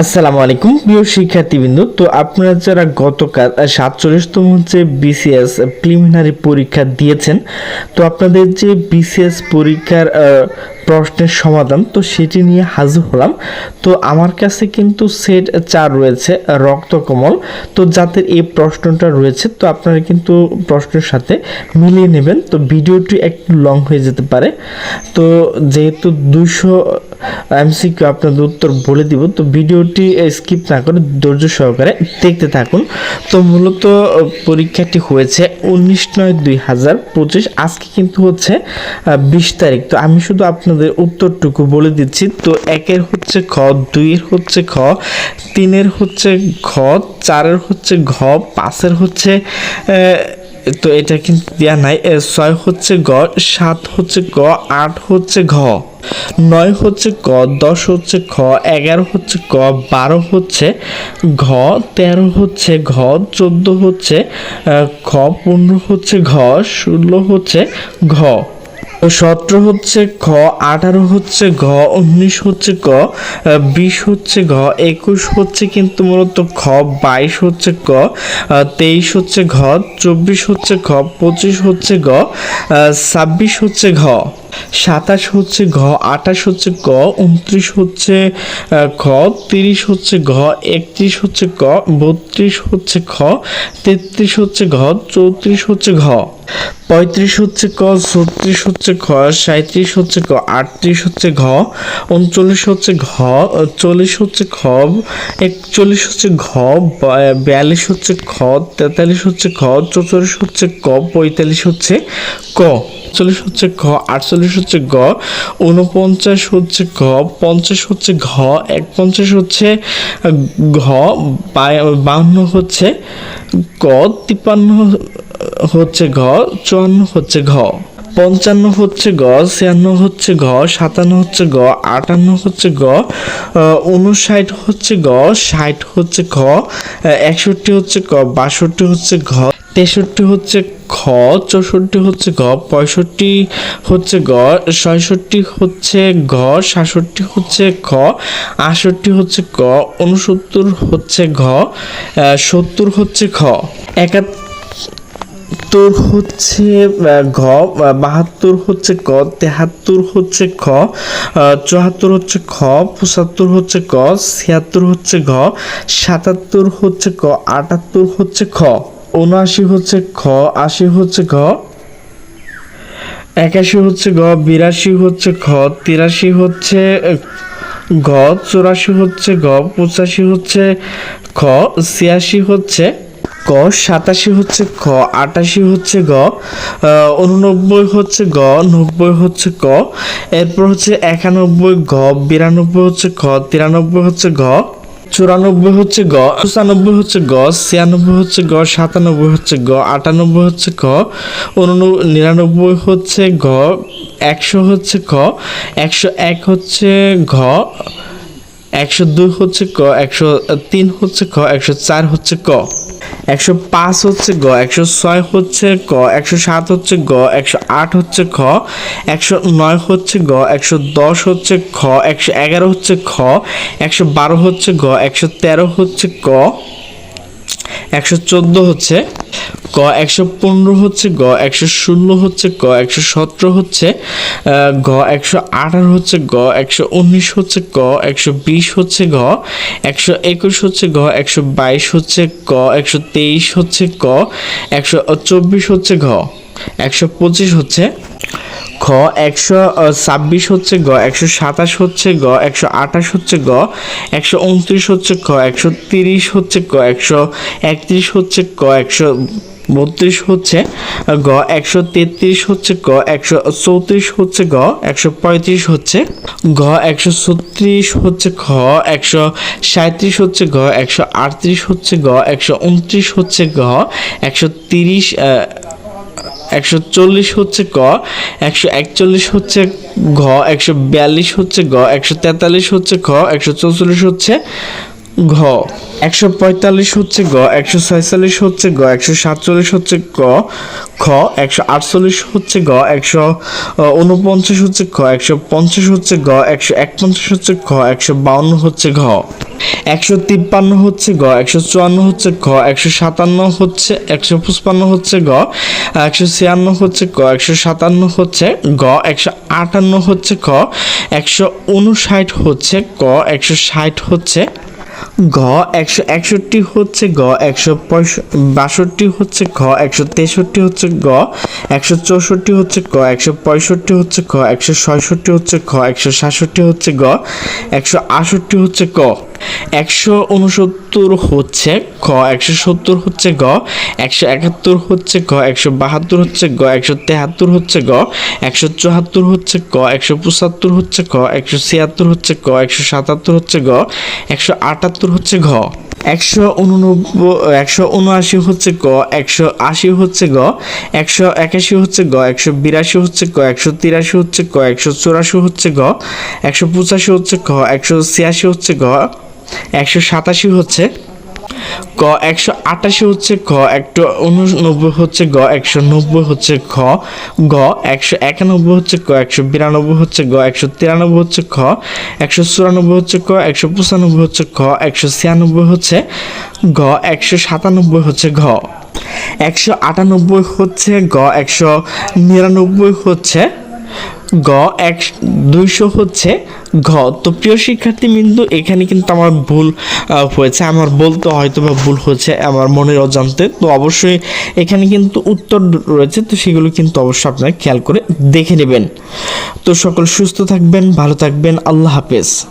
আসসালামু আলাইকুম, প্রিয় শিক্ষার্থীবৃন্দ। তো আপনারা যারা গতকাল সাতচল্লিশতম হচ্ছে বিসিএস প্রিলিমিনারি পরীক্ষা দিয়েছেন, তো আপনাদের যে বিসিএস পরীক্ষার প্রশ্নের সমাধান, তো সেটি নিয়ে হাজির হলাম। তো আমার কাছে কিন্তু সেট চার রয়েছে, রক্তকমল। তো যাদের এই প্রশ্নটা রয়েছে, তো আপনারা কিন্তু প্রশ্নের সাথে মিলিয়ে নেবেন। তো ভিডিওটি একটু লং হয়ে যেতে পারে। তো যেহেতু দুশো এমসিকিউ আপনাদের উত্তর বলে দিব, তো ভিডিওটি স্কিপ না করে ধৈর্য সহকারে দেখতে থাকুন। তো মূলত পরীক্ষাটি হয়েছে উনিশ নয় দুই হাজার পঁচিশ। আজকে কিন্তু হচ্ছে বিশ তারিখ। তো আমি শুধু আপনাদের উত্তরটুকু বলে দিচ্ছি। তো একের হচ্ছে খ, দুইয়ের হচ্ছে খ, তিনের হচ্ছে ঘ, চারের হচ্ছে ঘ, পাঁচের হচ্ছে তো এটা কিন্তু দেওয়া নাই। ছয় হচ্ছে গ, সাত হচ্ছে গ, আট হচ্ছে ঘ, নয় হচ্ছে ক, দশ হচ্ছে খ, এগারো হচ্ছে ক, বারো হচ্ছে ঘ, তেরো হচ্ছে ঘ, চোদ্দ হচ্ছে খ, পনেরো হচ্ছে ঘ, ষোলো হচ্ছে ঘ। সতেরো হচ্ছে খ, আঠারো হচ্ছে ঘ, উনিশ হচ্ছে ক বিশ হচ্ছে ঘ, একুশ হচ্ছে কিন্তু মূলত খ, বাইশ হচ্ছে ক তেইশ হচ্ছে ঘ, চব্বিশ হচ্ছে খ, পঁচিশ হচ্ছে গ ছাব্বিশ হচ্ছে ঘ। সাতাশ হচ্ছে ঘ, আঠাশ হচ্ছে ক উনত্রিশ হচ্ছে খ, তিরিশ হচ্ছে ঘ, একত্রিশ হচ্ছে ক, বত্রিশ হচ্ছে খ, তেত্রিশ হচ্ছে ঘ, চৌত্রিশ হচ্ছে ঘ, পঁয়ত্রিশ হচ্ছে ক, ছত্রিশ হচ্ছে খ সাঁত্রিশ হচ্ছে ক, আটত্রিশ হচ্ছে ঘ, উনচল্লিশ হচ্ছে ঘ, চল্লিশ হচ্ছে খ, একচল্লিশ হচ্ছে ঘ বিয়াল্লিশ হচ্ছে খ, তেতাল্লিশ হচ্ছে খ, চৌচল্লিশ হচ্ছে ক, পঁয়তাল্লিশ হচ্ছে ক। চল্লিশ হচ্ছে ঘ আটচল্লিশ হচ্ছে গ উনপঞ্চাশ হচ্ছে ঘ পঞ্চাশ হচ্ছে ঘ একপঞ্চাশ হচ্ছে ঘ বাহান্ন হচ্ছে ক তিপ্পান্ন হচ্ছে ঘ চুয়ান্ন হচ্ছে ঘ পঞ্চান্ন হচ্ছে গ ছিয়ান্ন হচ্ছে ঘ সাতান্ন হচ্ছে গ আটান্ন হচ্ছে গ উনষাট হচ্ছে গ ষাট হচ্ছে ঘ একষট্টি হচ্ছে ক বাষট্টি হচ্ছে ঘ তেষট্টি হচ্ছে খ, চৌষট্টি হচ্ছে ঘ পঁয়ষট্টি হচ্ছে গ, ছয়ষট্টি হচ্ছে ঘ সাতষট্টি হচ্ছে খ, আটষট্টি হচ্ছে ক উনসত্তর হচ্ছে ঘ সত্তর হচ্ছে খ। একাত্তর হচ্ছে ঘ বাহাত্তর হচ্ছে ক, তেহাত্তর হচ্ছে খ চুয়াত্তর হচ্ছে খ, পঁচাত্তর হচ্ছে ক, ছিয়াত্তর হচ্ছে ঘ, সাতাত্তর হচ্ছে ক, আটাত্তর হচ্ছে খ। উনআশি হচ্ছে খ, আশি হচ্ছে ঘ একাশি হচ্ছে গ, বিরাশি হচ্ছে খ, তিরাশি হচ্ছে ঘ চুরাশি হচ্ছে ঘ পঁচাশি হচ্ছে খ, ছিয়াশি হচ্ছে ক, সাতাশি হচ্ছে খ, আটাশি হচ্ছে গ উননব্বই হচ্ছে গ, নব্বই হচ্ছে ক, এরপর হচ্ছে একানব্বই ঘ বিরানব্বই হচ্ছে খ, তিরানব্বই হচ্ছে ঘ চুরানব্বই হচ্ছে গ, পঁচানব্বই হচ্ছে গ, ছিয়ানব্বই হচ্ছে গ, সাতানব্বই হচ্ছে গ, আটানব্বই হচ্ছে ঘ নিরানব্বই হচ্ছে ঘ একশো হচ্ছে খ, একশো এক হচ্ছে ঘ একশো দুই হচ্ছে ক, একশো তিন হচ্ছে খ, একশো চার হচ্ছে ক, একশো পাঁচ হচ্ছে গ, একশো ছয় হচ্ছে ক, একশো সাত হচ্ছে গ, একশো আট হচ্ছে খ, একশো নয় হচ্ছে গ, একশো দশ হচ্ছে খ, একশো এগারো হচ্ছে খ, একশো বারো হচ্ছে গ, একশো তেরো হচ্ছে ক, একশো চোদ্দ হচ্ছে ক একশো পনেরো হচ্ছে গ একশো ষোলো হচ্ছে ক একশো সতেরো হচ্ছে ঘ একশো আঠারো হচ্ছে গ একশো উনিশ হচ্ছে ক একশো বিশ হচ্ছে ঘ একশো একুশ হচ্ছে ঘ একশো বাইশ হচ্ছে ক একশো তেইশ হচ্ছে ক একশো চব্বিশ হচ্ছে ঘ একশো পঁচিশ হচ্ছে খ একশো ছাব্বিশ হচ্ছে গ একশো সাতাশ হচ্ছে গ একশো আঠাশ হচ্ছে গ একশো উনত্রিশ হচ্ছে খ একশো তিরিশ হচ্ছে ক একশো একত্রিশ হচ্ছে ক একশো বত্রিশ হচ্ছে গ, একশো তেত্রিশ হচ্ছে গ একশো চৌত্রিশ হচ্ছে গ, একশো পঁয়ত্রিশ হচ্ছে ঘ একশো ছত্রিশ হচ্ছে খ, একশো সাঁত্রিশ হচ্ছে ঘ একশো আটত্রিশ হচ্ছে গ, একশো উনত্রিশ হচ্ছে ঘ একশো তিরিশ একশো চল্লিশ হচ্ছে ক, একশো একচল্লিশ হচ্ছে ঘ, একশো বিয়াল্লিশ হচ্ছে গ, একশো তেতাল্লিশ হচ্ছে খ, একশো চৌচল্লিশ হচ্ছে ঘ। একশো পঁয়তাল্লিশ হচ্ছে গ, একশো ছয়চল্লিশ হচ্ছে গ, একশো সাতচল্লিশ হচ্ছে ক, খ, একশো আটচল্লিশ হচ্ছে গ, একশো উনপঞ্চাশ হচ্ছে খ একশো পঞ্চাশ হচ্ছে গ, একশো একপঞ্চাশ হচ্ছে খ, একশো বাউন্ন হচ্ছে ঘ। একশো তিপ্পান্ন হচ্ছে গ, একশো চুয়ান্ন হচ্ছে খ, একশো সাতান্ন হচ্ছে, একশো পঁচপান্ন হচ্ছে গ, একশো ছিয়ান্ন হচ্ছে ক, একশো সাতান্ন হচ্ছে গ, একশো আটান্ন হচ্ছে খ, একশো উনষাট হচ্ছে ক, একশো ষাট হচ্ছে ঘ একশো একষট্টি হচ্ছে গ একশো বাষট্টি হচ্ছে ঘ একশো তেষট্টি হচ্ছে গ একশো চৌষট্টি হচ্ছে ক একশো পঁয়ষট্টি হচ্ছে খ একশো ছয়ষট্টি হচ্ছে খ একশো সাতষট্টি হচ্ছে গ একশো আষট্টি হচ্ছে ক। একশো উনসত্তর হচ্ছে খ একশো সত্তর হচ্ছে গ একশো একাত্তর হচ্ছে গ একশো বাহাত্তর হচ্ছে গ একশো তেহাত্তর হচ্ছে গ একশো চুয়াত্তর হচ্ছে ক একশো পঁচাত্তর হচ্ছে ক একশো ছিয়াত্তর হচ্ছে ক একশো সাতাত্তর হচ্ছে গ একশো আটাত্তর হচ্ছে ঘ একশো উননব্বই একশো উনআশি হচ্ছে ক একশো আশি হচ্ছে গ একশো একাশি হচ্ছে গ একশো বিরাশি হচ্ছে ক একশো তিরাশি হচ্ছে ক একশো চুরাশি হচ্ছে গ একশো পঁচাশি হচ্ছে খ একশো ছিয়াশি হচ্ছে গ একশো সাতাশি হচ্ছে ক, একশো আটাশি হচ্ছে খ, একশো উননব্বই হচ্ছে গ, একশো নব্বই হচ্ছে খ, গ, একশো একানব্বই হচ্ছে ক, একশো বিরানব্বই হচ্ছে গ, একশো তিরানব্বই হচ্ছে খ, একশো চুরানব্বই হচ্ছে ক, একশো পঁচানব্বই হচ্ছে খ, একশো ছিয়ানব্বই হচ্ছে গ, একশো সাতানব্বই হচ্ছে ঘ। একশো আটানব্বই হচ্ছে গ, একশো নিরানব্বই হচ্ছে গ, এক, দুইশো হচ্ছে ঘ। তো প্রিয় শিক্ষার্থী বিন্দু, এখানে কিন্তু আমার ভুল হয়েছে। আমার বলতে হয়তো বা ভুল হয়েছে আমার মনের অজান্তে। তো অবশ্যই এখানে কিন্তু উত্তর রয়েছে, তো সেগুলো কিন্তু অবশ্যই আপনারা খেয়াল করে দেখে নেবেন। তো সকল সুস্থ থাকবেন, ভালো থাকবেন। আল্লাহ হাফেজ।